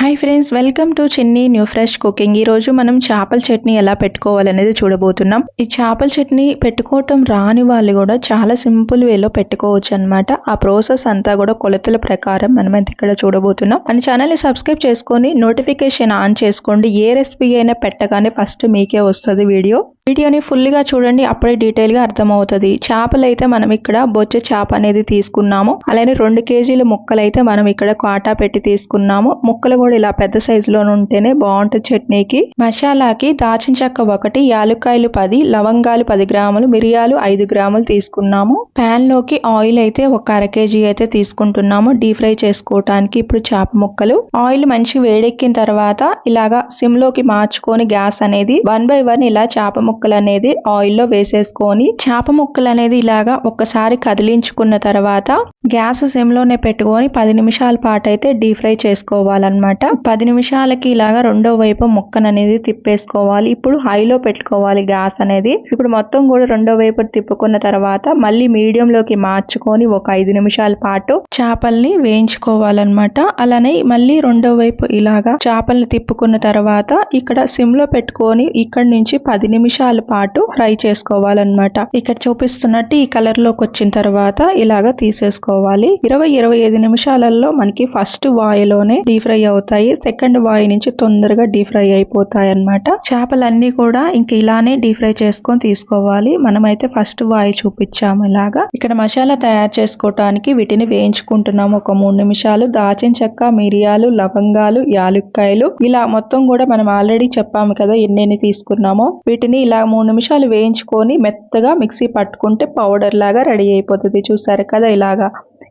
Hi friends welcome to Chinni new fresh cooking ఈ రోజు మనం చేపల చట్నీ ఎలా పెట్టుకోవాలనేది చూడబోతున్నాం. ఈ చేపల చట్నీ పెట్టుకోవటం రాని వాళ్ళు కూడా చాలా సింపుల్ వేలో పెట్టుకోవచ్చు అన్నమాట. ఆ ప్రాసెస్ అంతా కూడా కొలతల ప్రకారం మనం ఇక్కడ చూడబోతున్నాం. మన ఛానల్ని సబ్స్క్రైబ్ చేసుకొని నోటిఫికేషన్ ఆన్ చేసుకోండి. ఏ రెసిపీ అయినా పెట్టగానే ఫస్ట్ మీకే వస్తుంది వీడియో. వీడియోని ఫుల్గా చూడండి అప్పుడే డీటెయిల్గా అర్థమవుతుంది. చేపలు అయితే మనం ఇక్కడ బొచ్చ చేప అనేది తీసుకున్నాము. అలానే రెండు కేజీల ముక్కలు అయితే మనం ఇక్కడ కాటా పెట్టి తీసుకున్నాము. ముక్కలు కూడా ఇలా పెద్ద సైజులో ఉంటేనే బాగుంటుంది చట్నీకి. మసాలాకి దాచిన చెక్క ఒకటి యాలుక్కాయలు పది లవంగాలు పది గ్రాములు మిరియాలు ఐదు గ్రాములు తీసుకున్నాము. పాన్లోకి ఆయిల్ అయితే ఒక అర కేజీ అయితే తీసుకుంటున్నాము డీప్ ఫ్రై చేసుకోవటానికి ఇప్పుడు చేప ముక్కలు. ఆయిల్ మంచి వేడెక్కిన తర్వాత ఇలాగా సిమ్లోకి మార్చుకొని గ్యాస్ అనేది వన్ బై వన్ ఇలా చేప ముక్క ముక్కలు అనేది ఆయిల్లో వేసేసుకొని చేప ముక్కలు అనేది ఇలాగా ఒక్కసారి కదిలించుకున్న తర్వాత గ్యాస్ సిమ్లోనే పెట్టుకొని పది నిమిషాల పాటు అయితే డీప్ ఫ్రై చేసుకోవాలన్నమాట. పది నిమిషాలకి ఇలాగా రెండో వైపు ముక్కను అనేది తిప్పేసుకోవాలి. ఇప్పుడు హైలో పెట్టుకోవాలి గ్యాస్ అనేది. ఇప్పుడు మొత్తం కూడా రెండో వైపు తిప్పుకున్న తర్వాత మళ్ళీ మీడియం లోకి మార్చుకొని ఒక ఐదు నిమిషాల పాటు చేపల్ని వేయించుకోవాలన్నమాట. అలానే మళ్ళీ రెండో వైపు ఇలాగా చేపల్ని తిప్పుకున్న తర్వాత ఇక్కడ సిమ్లో పెట్టుకొని ఇక్కడ నుంచి పది నిమిషాలు పాటు ఫ్రై చేసుకోవాలన్నమాట. ఇక్కడ చూపిస్తున్నట్టు ఈ కలర్లోకి వచ్చిన తర్వాత ఇలాగా తీసేసుకోవాలి. ఇరవై ఇరవై ఐదు నిమిషాలలో మనకి ఫస్ట్ వాయిలోనే డీప్ ఫ్రై అవుతాయి. సెకండ్ వాయి నుంచి తొందరగా డీప్ ఫ్రై అయిపోతాయి అన్నమాట చేపలన్నీ కూడా ఇంక ఇలానే డీప్ ఫ్రై చేసుకొని తీసుకోవాలి. మనమైతే ఫస్ట్ వాయి చూపించాము ఇలాగా. ఇక్కడ మసాలా తయారు చేసుకోవటానికి వీటిని వేయించుకుంటున్నాము. ఒక మూడు నిమిషాలు. దాచిన చెక్క మిరియాలు లవంగాలు యాలుక్కాయలు ఇలా మొత్తం కూడా మనం ఆల్రెడీ చెప్పాము కదా ఎన్నెన్ని తీసుకున్నామో. వీటిని ఇలా మూడు నిమిషాలు వేయించుకొని మెత్తగా మిక్సీ పట్టుకుంటే పౌడర్ లాగా రెడీ అయిపోతుంది. చూసారు కదా ఇలాగా?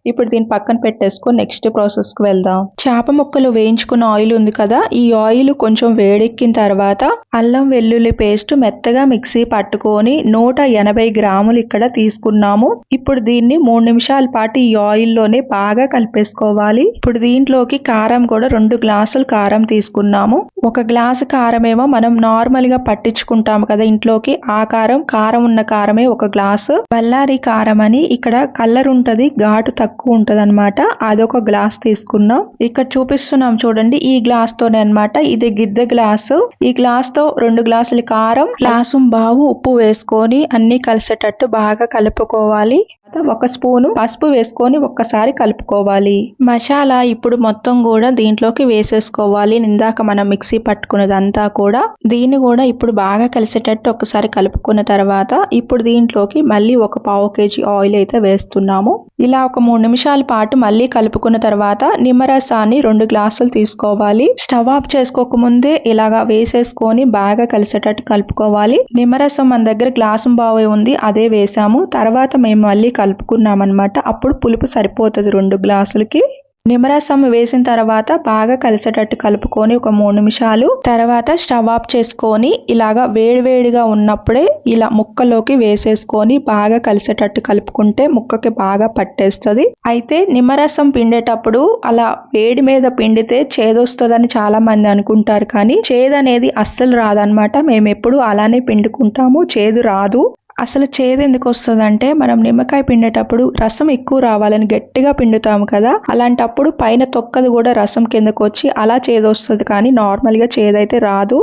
ఇప్పుడు దీన్ని పక్కన పెట్టేసుకొని నెక్స్ట్ ప్రాసెస్కి వెళ్దాం. చేప ముక్కలు వేయించుకున్న ఆయిల్ ఉంది కదా ఈ ఆయిల్ కొంచెం వేడెక్కిన తర్వాత అల్లం వెల్లుల్లి పేస్ట్ మెత్తగా మిక్సీ పట్టుకొని నూట ఎనభై గ్రాములు ఇక్కడ తీసుకున్నాము. ఇప్పుడు దీన్ని మూడు నిమిషాల పాటు ఈ ఆయిల్లోనే బాగా కలిపేసుకోవాలి. ఇప్పుడు దీంట్లోకి కారం కూడా రెండు గ్లాసులు కారం తీసుకున్నాము. ఒక గ్లాసు కారం ఏమో మనం నార్మల్గా పట్టించుకుంటాము కదా ఇంట్లోకి ఆ కారం కారం ఉన్న కారమే ఒక గ్లాసు. బల్లారి కారం అని ఇక్కడ కలర్ ఉంటది ఘాటు తక్కువ ఉంటది అనమాట అదొక గ్లాస్ తీసుకున్నాం. ఇక్కడ చూపిస్తున్నాం చూడండి ఈ గ్లాస్ తోనే అనమాట ఇది గిద్దె గ్లాసు. ఈ గ్లాస్తో రెండు గ్లాసులు కారం గ్లాసు బావు ఉప్పు వేసుకొని అన్ని కలిసేటట్టు బాగా కలుపుకోవాలి. ఒక స్పూను పసుపు వేసుకొని ఒక్కసారి కలుపుకోవాలి. మసాలా ఇప్పుడు మొత్తం కూడా దీంట్లోకి వేసేసుకోవాలి. ఇందాక మనం మిక్సీ పట్టుకున్నదంతా కూడా దీన్ని కూడా ఇప్పుడు బాగా కలిసేటట్టు ఒకసారి కలుపుకున్న తర్వాత ఇప్పుడు దీంట్లోకి మళ్ళీ ఒక పావు కేజీ ఆయిల్ అయితే వేస్తున్నాము. ఇలా ఒక మూడు నిమిషాల పాటు మళ్ళీ కలుపుకున్న తర్వాత నిమ్మరసాన్ని రెండు గ్లాసులు తీసుకోవాలి. స్టవ్ ఆఫ్ చేసుకోక ముందే ఇలాగా వేసేసుకొని బాగా కలిసేటట్టు కలుపుకోవాలి. నిమ్మరసం మన దగ్గర గ్లాసు బావే ఉంది అదే వేసాము. తర్వాత మేము మళ్ళీ కలుపుకున్నాం అనమాట అప్పుడు పులుపు సరిపోతుంది రెండు గ్లాసులకి. నిమ్మరసం వేసిన తర్వాత బాగా కలిసేటట్టు కలుపుకొని ఒక మూడు నిమిషాలు. తర్వాత స్టవ్ ఆఫ్ చేసుకొని ఇలాగా వేడివేడిగా ఉన్నప్పుడే ఇలా ముక్కలోకి వేసేసుకొని బాగా కలిసేటట్టు కలుపుకుంటే ముక్కకి బాగా పట్టేస్తుంది. అయితే నిమ్మరసం పిండేటప్పుడు అలా వేడి మీద పిండితే చేదొస్తుందని చాలా మంది అనుకుంటారు కానీ చేదు అనేది అస్సలు రాదనమాట మేము ఎప్పుడు అలానే పిండుకుంటాము. చేదు రాదు. అసలు చేదు ఎందుకు వస్తుందంటే మనం నిమ్మకాయ పిండేటప్పుడు రసం ఎక్కువ రావాలని గట్టిగా పిండుతాము కదా అలాంటప్పుడు పైన తొక్కది కూడా రసం కిందకు వచ్చి అలా చేదు వస్తుంది కానీ నార్మల్గా చేదైతే రాదు.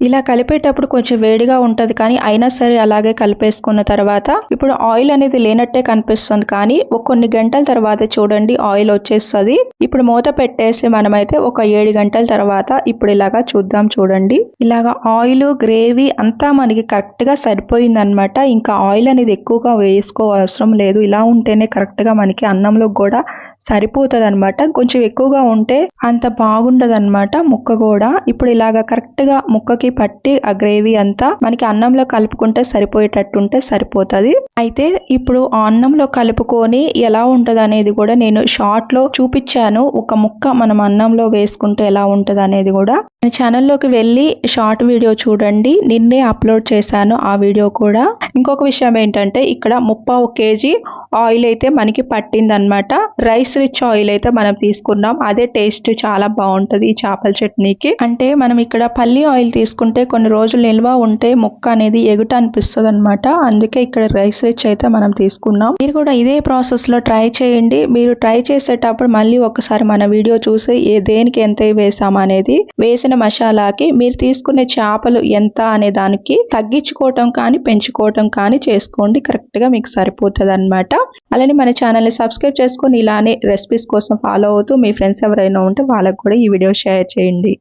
ఇలా కలిపేటప్పుడు కొంచెం వేడిగా ఉంటుంది కానీ అయినా సరే అలాగే కలిపేసుకున్న తర్వాత ఇప్పుడు ఆయిల్ అనేది లేనట్టే కనిపిస్తుంది కానీ ఒక కొన్ని గంటల తర్వాత చూడండి ఆయిల్ వచ్చేస్తుంది. ఇప్పుడు మూత పెట్టేసి మనమైతే ఒక ఏడు గంటల తర్వాత ఇప్పుడు ఇలాగా చూద్దాం చూడండి. ఇలాగా ఆయిల్ గ్రేవీ అంతా మనకి కరెక్ట్గా సరిపోయింది అనమాట ఇంకా ఆయిల్ అనేది ఎక్కువగా వేసుకో అవసరం లేదు. ఇలా ఉంటేనే కరెక్ట్గా మనకి అన్నంలో కూడా సరిపోతుంది అనమాట కొంచెం ఎక్కువగా ఉంటే అంత బాగుండదు అనమాట ముక్క కూడా. ఇప్పుడు ఇలాగా కరెక్ట్గా ముక్కకి పట్టి ఆ గ్రేవీ అంతా మనకి అన్నంలో కలుపుకుంటే సరిపోయేటట్టు ఉంటే సరిపోతుంది. అయితే ఇప్పుడు ఆ అన్నంలో కలుపుకొని ఎలా ఉంటుంది అనేది కూడా నేను షార్ట్లో చూపించాను. ఒక ముక్క మనం అన్నంలో వేసుకుంటే ఎలా ఉంటుంది అనేది కూడా. నేను ఛానల్లోకి వెళ్ళి షార్ట్ వీడియో చూడండి. నిన్నే అప్లోడ్ చేశాను ఆ వీడియో కూడా. ఇంకొక విషయం ఏంటంటే ఇక్కడ ముప్పావు కేజీ ఆయిల్ అయితే మనకి పట్టిందనమాట రైస్ రిచ్ ఆయిల్ అయితే మనం తీసుకున్నాం. అదే టేస్ట్ చాలా బాగుంటుంది ఈ చేపల చట్నీకి. అంటే మనం ఇక్కడ పల్లి ఆయిల్ తీసుకున్నాం. తీసుకుంటే కొన్ని రోజులు నిల్వ ఉంటే ముక్క అనేది ఎగుట అనిపిస్తుంది అనమాట అందుకే ఇక్కడ రైస్ రిచ్ అయితే మనం తీసుకున్నాం. మీరు కూడా ఇదే ప్రాసెస్లో ట్రై చేయండి. మీరు ట్రై చేసేటప్పుడు మళ్ళీ ఒకసారి మన వీడియో చూసి ఏ దేనికి ఎంత వేసాం అనేది వేసిన మసాలాకి మీరు తీసుకునే చేపలు ఎంత అనే దానికి తగ్గించుకోవటం కానీ పెంచుకోవటం కానీ చేసుకోండి. కరెక్ట్గా మీకు సరిపోతుంది అనమాట అలానే మన ఛానల్ని సబ్స్క్రైబ్ చేసుకొని ఇలానే రెసిపీస్ కోసం ఫాలో అవుతూ మీ ఫ్రెండ్స్ ఎవరైనా ఉంటే వాళ్ళకు కూడా ఈ వీడియో షేర్ చేయండి.